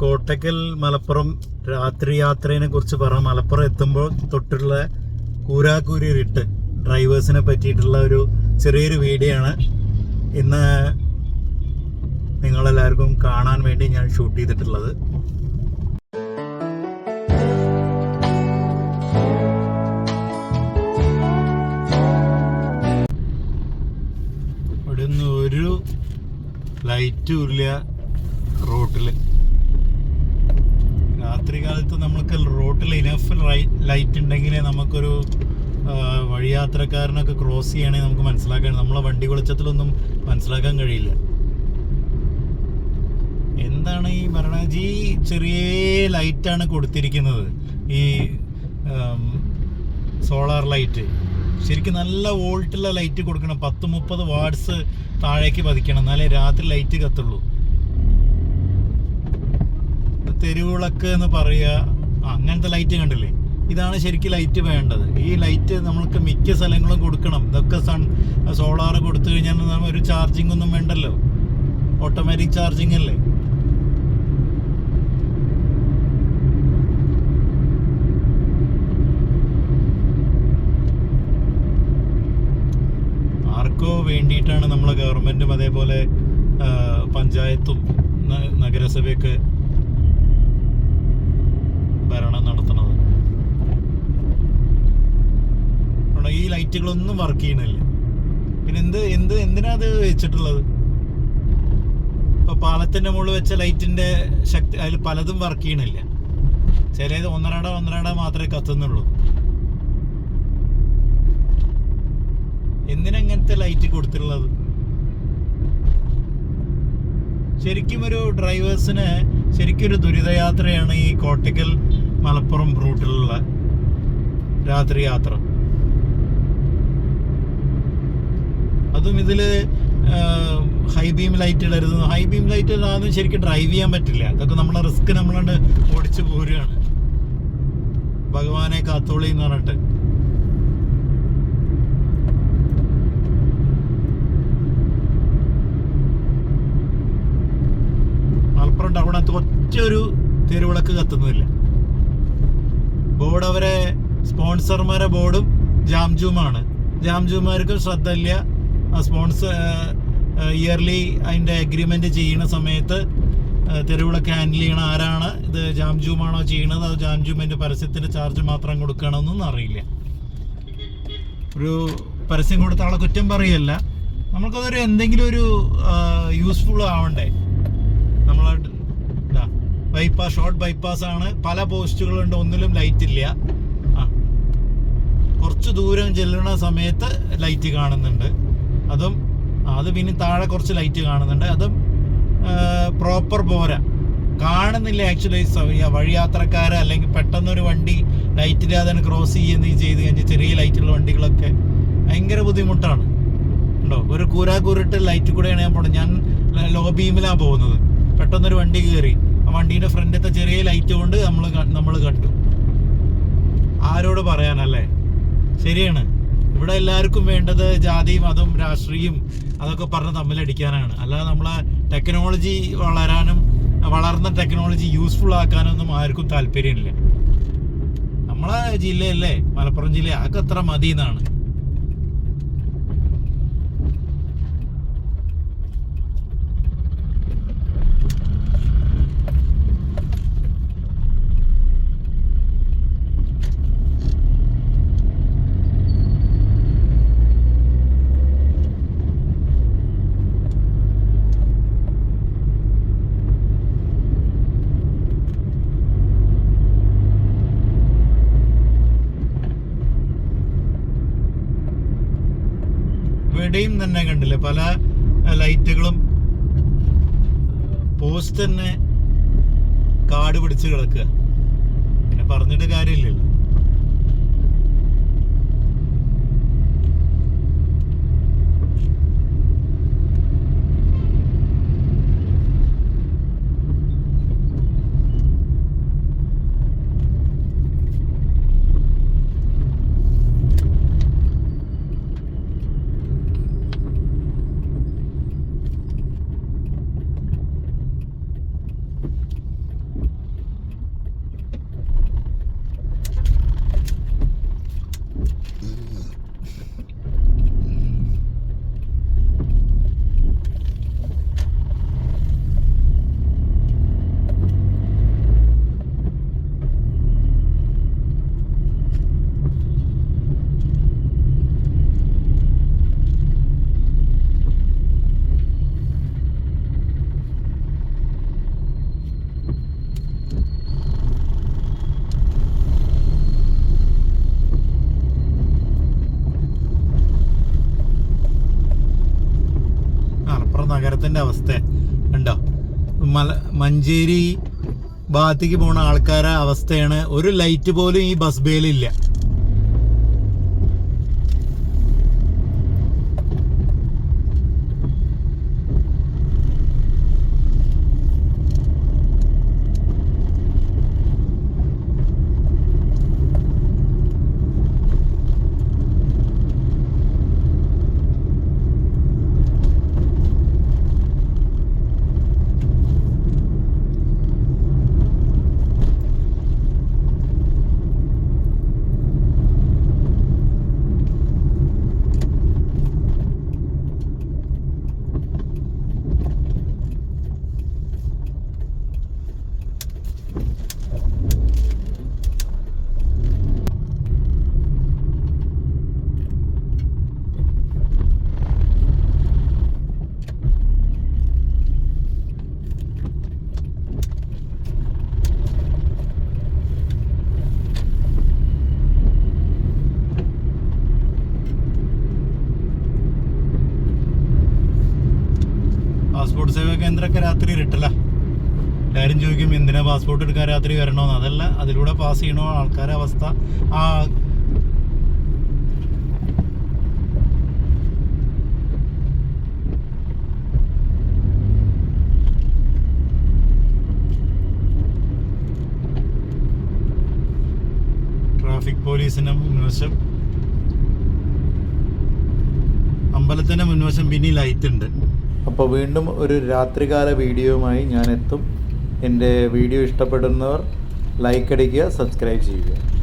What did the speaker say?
കോട്ടക്കൽ മലപ്പുറം രാത്രി യാത്രയെ കുറിച്ച് പറഞ്ഞ മലപ്പുറം എത്തുമ്പോൾ തൊട്ടുള്ള കൂരാക്കൂരി റിട്ട് ഡ്രൈവേഴ്സിനെ പറ്റിയിട്ടുള്ള ഒരു ചെറിയൊരു വീഡിയോ ആണ്. ഇന്ന് നിങ്ങളെല്ലാവർക്കും കാണാൻ വേണ്ടി ഞാൻ ഷൂട്ട് ചെയ്തിട്ടുള്ളത്. ഇവിടെ ഒരു ലൈറ്റും ഇല്ല റോട്ടിൽ രാത്രി കാലത്ത് നമ്മൾക്ക് റോട്ടിൽ ഇനഫ് ലൈറ്റ് ഉണ്ടെങ്കിലേ നമുക്കൊരു വഴിയാത്രക്കാരനൊക്കെ ക്രോസ് ചെയ്യണമെങ്കിൽ നമുക്ക് മനസ്സിലാക്കാൻ നമ്മളെ വണ്ടി വെളിച്ചത്തിലൊന്നും മനസ്സിലാക്കാൻ കഴിയില്ല. എന്താണ് ഈ ഭരണജി ചെറിയ ലൈറ്റാണ് കൊടുത്തിരിക്കുന്നത്. ഈ സോളാർ ലൈറ്റ് ശരിക്കും നല്ല വോൾട്ടുള്ള ലൈറ്റ് കൊടുക്കണം. പത്ത് മുപ്പത് വാട്സ് താഴേക്ക് പതിക്കണം. എന്നാലേ രാത്രി ലൈറ്റ് കത്തുള്ളൂ. തെരുവിളക്ക് എന്ന് പറയുക അങ്ങനത്തെ ലൈറ്റ് കണ്ടില്ലേ? ഇതാണ് ശരിക്കും ലൈറ്റ് വേണ്ടത്. ഈ ലൈറ്റ് നമ്മൾക്ക് മിക്ക സ്ഥലങ്ങളും കൊടുക്കണം. ഇതൊക്കെ സൺ സോളാർ കൊടുത്തു കഴിഞ്ഞാൽ നമ്മൾ ഒരു ചാർജിങ് ഒന്നും വേണ്ടല്ലോ. ഓട്ടോമാറ്റിക് ചാർജിങ് അല്ലേ? ആർക്കോ വേണ്ടിയിട്ടാണ് നമ്മളെ ഗവൺമെന്റും അതേപോലെ പഞ്ചായത്തും നഗരസഭയൊക്കെ അവിടെ ഈ ലൈറ്റുകളൊന്നും വർക്ക് ചെയ്യണില്ല. പിന്നെ എന്ത് എന്ത് എന്തിനാ അത് വെച്ചിട്ടുള്ളത്? ഇപ്പൊ പാലത്തിന്റെ മുകളിൽ വെച്ച ലൈറ്റിന്റെ ശക്തി അതിൽ പലതും വർക്ക് ചെയ്യണില്ല. ചിലത് ഒന്നരാട ഒന്നരാട മാത്രമേ കത്തുന്നുള്ളൂ. എന്തിനങ്ങനത്തെ ലൈറ്റ് കൊടുത്തിട്ടുള്ളത്? ശരിക്കും ഒരു ഡ്രൈവേഴ്സിന് ശരിക്കും ഒരു ദുരിതയാത്രയാണ് ഈ കോട്ടക്കൽ മലപ്പുറം റൂട്ടിലുള്ള രാത്രി യാത്ര അതും ഇതിൽ ഹൈ ബീം ലൈറ്റ് ഇടരുത്. ഹൈ ബീം ലൈറ്റ് ഇടാതെ ശരിക്കും ഡ്രൈവ് ചെയ്യാൻ പറ്റില്ല. അതൊക്കെ നമ്മളെ റിസ്ക് നമ്മളണ്ട് ഓടിച്ചു പോരുകയാണ്. ഭഗവാനെ കാത്തോളി എന്ന് പറഞ്ഞിട്ട്. മലപ്പുറം ടൗണത്ത് ഒറ്റൊരു തെരുവിളക്ക് കത്തുന്നില്ല ബോർഡ് അവരെ സ്പോൺസർമാരെ ബോർഡും ജാംജൂമാണ് ജാംജൂമാർക്കും ശ്രദ്ധ ഇല്ല സ്പോൺസർ ഇയർലി അതിന്റെ അഗ്രിമെന്റ് ചെയ്യുന്ന സമയത്ത് തെരുവിളൊക്കെ ഹാൻഡിൽ ചെയ്യണ ആരാണ്? ഇത് ജാംജൂമാണോ ചെയ്യണത് അത് ജാംജുമിന്റെ പരസ്യത്തിന്റെ ചാർജ് മാത്രം കൊടുക്കണമെന്നൊന്നും അറിയില്ല. ഒരു പരസ്യം കൊടുത്ത ആളെ കുറ്റം പറയല്ല. നമുക്കതൊരു എന്തെങ്കിലും ഒരു യൂസ്ഫുൾ ആവണ്ടേ? നമ്മളെ ബൈപ്പാസ് ഷോർട്ട് ബൈപ്പാസ് ആണ്. പല പോസ്റ്റുകളുണ്ട് ഒന്നിലും ലൈറ്റ് ഇല്ല. ആ. കുറച്ച് ദൂരം ചെല്ലുന്ന സമയത്ത് ലൈറ്റ് കാണുന്നുണ്ട്. അതും അത് പിന്നെ താഴെ കുറച്ച് ലൈറ്റ് കാണുന്നുണ്ട്. അതും പ്രോപ്പർ പോരാ. കാണുന്നില്ല ആക്ച്വലി വഴിയാത്രക്കാര് അല്ലെങ്കിൽ പെട്ടെന്നൊരു വണ്ടി ലൈറ്റ് ഇല്ലാതെ ക്രോസ് ചെയ്യുന്ന ചെയ്ത് കഴിഞ്ഞാൽ ചെറിയ ലൈറ്റുള്ള വണ്ടികളൊക്കെ ഭയങ്കര ബുദ്ധിമുട്ടാണ്. ഉണ്ടോ? ഒരു കൂരാകൂരിട്ട് ലൈറ്റ് കൂടെയാണ് ഞാൻ പോണത്. ഞാൻ ലോ ബീമിലാണ് പോകുന്നത്. പെട്ടെന്നൊരു വണ്ടി കയറി ആ ഫ്രണ്ടത്തെ ചെറിയ ലൈറ്റ് കൊണ്ട് നമ്മൾ നമ്മൾ കണ്ടു. ആരോട് പറയാനല്ലേ? ശരിയാണ്. ഇവിടെ എല്ലാവർക്കും വേണ്ടത് ജാതിയും മതം രാഷ്ട്രീയം അതൊക്കെ പറഞ്ഞ് തമ്മിലടിക്കാനാണ് അല്ലാതെ നമ്മളെ ടെക്നോളജി വളരാനും വളർന്ന ടെക്നോളജി യൂസ്ഫുൾ ആക്കാനൊന്നും ആർക്കും താല്പര്യമില്ല. നമ്മളെ ജില്ലയല്ലേ? മലപ്പുറം ജില്ല. അതൊക്കെ അത്ര മതി എന്നാണ് ഇവിടെയും തന്നെ കണ്ടില്ല പല ലൈറ്റുകളും പോസ്റ്റ് തന്നെ കാട് പിടിച്ച് കിടക്കുക. പിന്നെ പറഞ്ഞിട്ട് കാര്യമില്ലല്ലോ. നഗരത്തിന്റെ അവസ്ഥ. ഉണ്ടോ മല മഞ്ചേരി ഭാഗത്തേക്ക് പോണ ആൾക്കാരെ അവസ്ഥയാണ്. ഒരു ലൈറ്റ് പോലും ഈ ബസ് ബേയിലില്ല പാസ്പോർട്ട് സേവാ കേന്ദ്രമൊക്കെ രാത്രി ഇരുട്ടല്ല എല്ലാവരും ചോദിക്കും എന്തിനാ പാസ്പോർട്ട് എടുക്കാൻ രാത്രി വരണമെന്ന് അതല്ല അതിലൂടെ പാസ് ചെയ്യണോ ആൾക്കാരെ അവസ്ഥ. ആ ട്രാഫിക് പോലീസിന്റെ മുൻവശം. അമ്പലത്തിന്റെ മുൻവശം പിന്നെ ലൈറ്റ് ഉണ്ട്. അപ്പോൾ വീണ്ടും ഒരു രാത്രികാല വീഡിയോയുമായി ഞാൻ എത്തും എന്റെ വീഡിയോ ഇഷ്ടപ്പെടുന്നവർ ലൈക്ക് അടിക്കുക സബ്സ്ക്രൈബ് ചെയ്യുക.